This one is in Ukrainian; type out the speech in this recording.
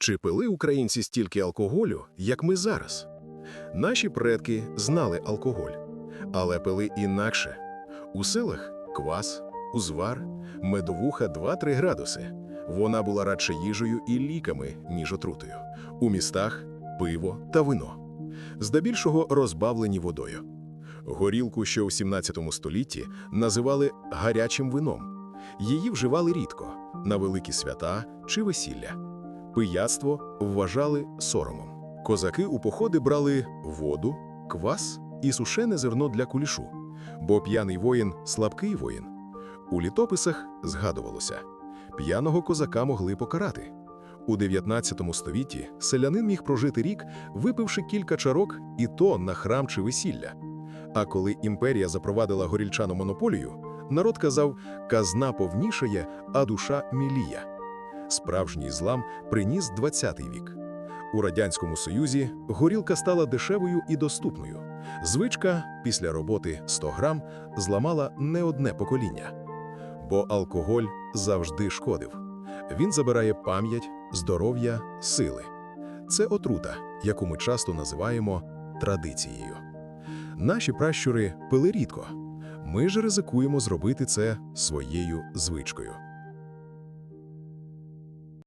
Чи пили українці стільки алкоголю, як ми зараз? Наші предки знали алкоголь, але пили інакше. У селах квас, узвар, медовуха 2-3 градуси. Вона була радше їжею і ліками, ніж отрутою. У містах пиво та вино. Здебільшого розбавлені водою. Горілку, що у 17 столітті називали гарячим вином. Її вживали рідко на великі свята чи весілля. Пияцтво вважали соромом. Козаки у походи брали воду, квас і сушене зерно для кулішу, бо п'яний воїн слабкий воїн. У літописах згадувалося, п'яного козака могли покарати. У 19 столітті селянин міг прожити рік, випивши кілька чарок, і то на храм чи весілля. А коли імперія запровадила горільчану монополію, народ казав «казна повнішає, а душа мілія». Справжній злам приніс 20-й вік. У Радянському Союзі горілка стала дешевою і доступною. Звичка після роботи 100 грам зламала не одне покоління. Бо алкоголь завжди шкодив. Він забирає пам'ять, здоров'я, сили. Це отрута, яку ми часто називаємо традицією. Наші пращури пили рідко. Ми ж ризикуємо зробити це своєю звичкою.